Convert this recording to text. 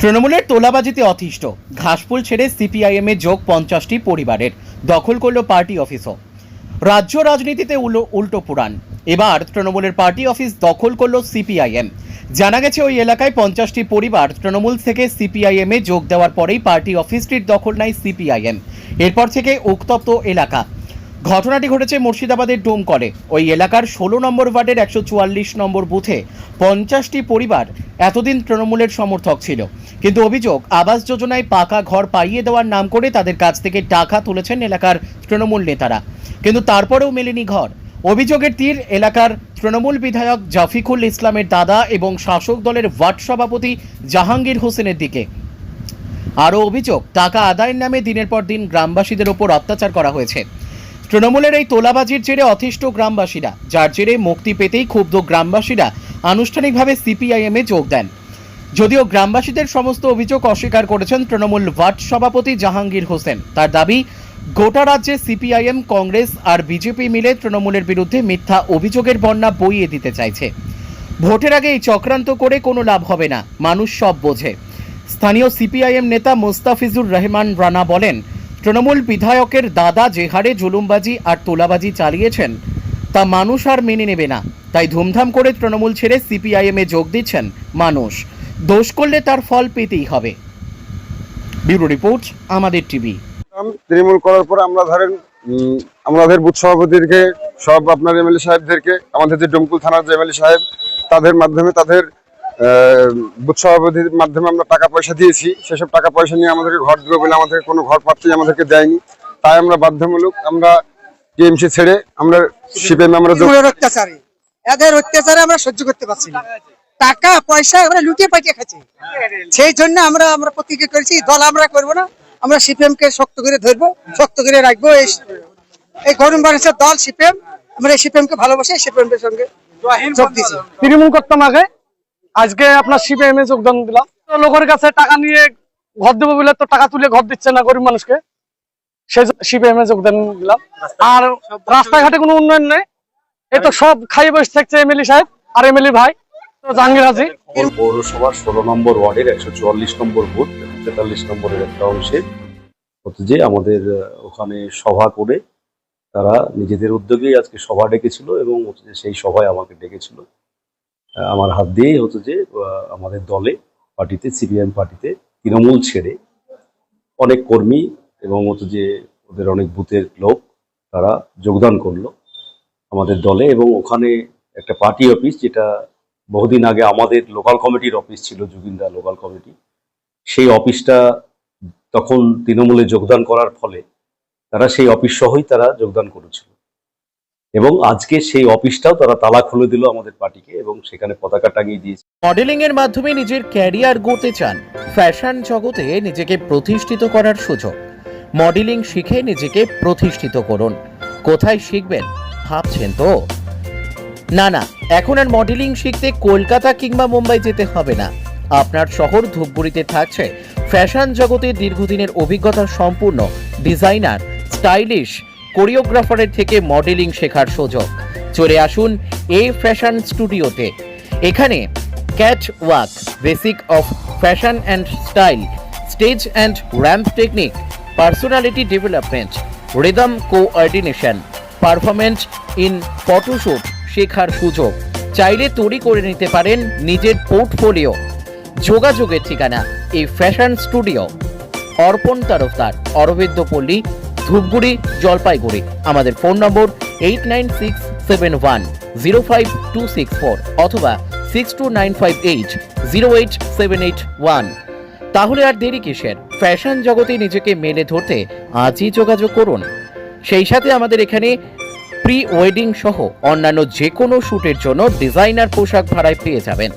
তৃণমূলের তোলাবাজিতে অতিষ্ঠ। ঘাসফুল ছেড়ে সিপিআইএম যোগ পঞ্চাশটি পরিবারের। দখল করল পার্টি অফিসও। রাজ্য রাজনীতিতে উলো- উল্টো পুরাণ। এবার তৃণমূলের পার্টি অফিস দখল করল সিপিআইএম। জানা গেছে ওই এলাকায় পঞ্চাশটি পরিবার তৃণমূল থেকে সিপিআইএম যোগ দেওয়ার পরেই পার্টি অফিসটির দখল নেয় সিপিআইএম। এরপর থেকে উত্তপ্ত এলাকা। ঘটনাটি ঘটেছে মুর্শিদাবাদের ডোমকলে। ওই এলাকার ষোলো নম্বর ওয়ার্ডের একশো চুয়াল্লিশ নম্বর বুথে পঞ্চাশটি পরিবার এতদিন তৃণমূলের সমর্থক ছিল। কিন্তু অভিযোগ, আবাস যোজনায় পাকা ঘর পাইয়ে দেওয়ার নাম করে তাদের কাছ থেকে টাকা তুলেছেন এলাকার তৃণমূল নেতারা। কিন্তু তারপরেও মেলেনি ঘর। অভিযোগের তীর এলাকার তৃণমূল বিধায়ক জাফিকুল ইসলামের দাদা এবং শাসক দলের ওয়ার্ড সভাপতি জাহাঙ্গীর হোসেনের দিকে। আরও অভিযোগ, টাকা আদায়ের নামে দিনের পর দিন গ্রামবাসীদের ওপর অত্যাচার করা হয়েছে। তৃণমূলের এই তোলাবাজির জেরে অতিষ্ঠ গ্রামবাসীরা, যার জেরে মুক্তি পেতেই ক্ষুব্ধ গ্রামবাসীরা আনুষ্ঠানিকভাবে সিপিআইএম যোগ দেন। যদিও গ্রামবাসীদের সমস্ত অভিযোগ অস্বীকার করেছেন তৃণমূল ওয়ার্ড সভাপতি জাহাঙ্গীর হোসেন। তার দাবি, গোটা রাজ্যে সিপিআইএম, কংগ্রেস আর বিজেপি মিলে তৃণমূলের বিরুদ্ধে মিথ্যা অভিযোগের বন্যা বইয়ে দিতে চাইছে। ভোটের আগে এই চক্রান্ত করে কোনো লাভ হবে না, মানুষ সব বোঝে। স্থানীয় সিপিআইএম নেতা মোস্তাফিজুর রহমান রানা বলেন, তৃণমূল বিধায়কের দাদা যে হারে জুলুমবাজি আর তোলাবাজি চালিয়েছেন, তা মানুষ আর মেনে নেবে না। তাই ধুমধাম করে তৃণমূল ছেড়ে সিপিআইএম যোগ দিচ্ছেন মানুষ। দোষ করলে তার ফল পেতেই হবে। ব্যুরো রিপোর্ট আমাদের টিভি। তৃণমূল করার পর আমরা ধরেন আমাদের বুথ সভাপতিকে সব আপনার এমএলএ সাহেবদেরকে আমাদের যে ডমকুল থানার যে এমএলএ সাহেব তাদের মাধ্যমে তাদের আহ, বুথ সভাপতির মাধ্যমে আমরা টাকা পয়সা দিয়েছি। সেসব টাকা পয়সা নিয়ে আমাদেরকে ঘর দেবে বলে আমাদের কোনো ঘর প্রাপ্তি আমাদেরকে দেয়নি। তাই আমরা বাধ্যমূলক আমরা টিএমসি ছেড়ে আমরা সিপিএম আমরা এদের অত্যাচারে আমরা সহ্য করতে পারছি না। টাকা, পয়সা আমরা লুটিয়ে পাটিয়ে খাচ্ছি। সেই জন্য আমরা আমরা প্রতিজ্ঞা করেছি, দল আমরা করব না। আমরা সিপিএম কে শক্ত করে ধরবো, শক্ত করে রাখব। এই গরম বাড়ির দল সিপিএম, আমরা এই সিপিএম কে ভালোবাসি সিপিএম এর সঙ্গে তৃণমূল করতাম আগে, আজকে আপনার সিপিএম এ যোগদান দিলাম। লোকের কাছে টাকা নিয়ে ঘর দেবো বলে তো টাকা তুলে ঘর দিচ্ছে না গরিব মানুষকে। সেই সিপিএম এ যোগদান দিলাম। আর রাস্তাঘাটে কোনো উন্নয়ন নেই। এই তো সব খাইয়ে বসে থাকছে এমএলএ সাহেব আর এমএলএ ভাই। জাহাঙ্গীর পৌরসভার ষোলো নম্বর ওয়ার্ডের একশো চুয়াল্লিশ নম্বর বুথ তেতাল্লিশ নম্বরের একটা অংশে হচ্ছে যে আমাদের ওখানে সভা করে তারা নিজেদের উদ্যোগেই আজকে সভা ডেকেছিল এবং হচ্ছে যে সেই সভায় আমাকে ডেকেছিল। আমার হাত দিয়েই হচ্ছে যে আমাদের দলে, পার্টিতে, সিপিএম পার্টিতে তৃণমূল ছেড়ে অনেক কর্মী এবং হচ্ছে যে ওদের অনেক বুথের লোক তারা যোগদান করল আমাদের দলে এবং ওখানে একটা পার্টি অফিস যেটা বহুদিন আগে আমাদের লোকাল কমিটির অফিস ছিল জুবিন্দা লোকাল কমিটি সেই অফিসটা তখন তৃণমূলে যোগদান করার ফলে তারা সেই অফিস সহই তারা যোগদান করেছিল। এবং আজকে সেই অফিসটাও তারা তালা খুলে দিল আমাদের পার্টিকে এবং সেখানে পতাকা টাঙিয়ে দিয়েছে। মডেলিং এর মাধ্যমে নিজের ক্যারিয়ার গড়তে চান ফ্যাশন জগতে নিজেকে প্রতিষ্ঠিত করার সুযোগ। মডেলিং শিখে নিজেকে প্রতিষ্ঠিত করুন। কোথায় শিখবেন, ভাবছেন তো? না না, এখন আর মডেলিং শিখতে কলকাতা কিংবা মুম্বাই যেতে হবে না। আপনার শহর ধূপগুড়িতে থাকছে। ফ্যাশন জগতে দীর্ঘদিনের অভিজ্ঞতা সম্পূর্ণ। ডিজাইনার স্টাইলিশ কোরিওগ্রাফারের থেকে মডেলিং শেখার সুযোগ। চলে আসুন এ ফ্যাশন স্টুডিওতে এখানে cat walk basic of fashion and style stage and ramp technique personality development rhythm coordination performance in photoshoot শেখার সুযোগ। চাইলে তৈরি করে নিতে পারেন নিজের পোর্টফোলিও। যোগাযোগের ঠিকানা এই ফ্যাশন স্টুডিও। অর্পণ তরফদার, অরবিন্দ পল্লী, ধূপগুড়ি, জলপাইগুড়ি। আমাদের phone number eight nine six seven one zero five two six four অথবা six two nine five eight zero eight seven eight one তাহলে আর দেরি কিসের? ফ্যাশন জগতে নিজেকে মেলে ধরতে আজই যোগাযোগ করুন। সেই সাথে আমাদের এখানে প্রি ওয়েডিং সহ অন্যান্য যে কোনো শ্যুটের জন্য ডিজাইনার পোশাক ভাড়ায় পেয়ে যাবেন।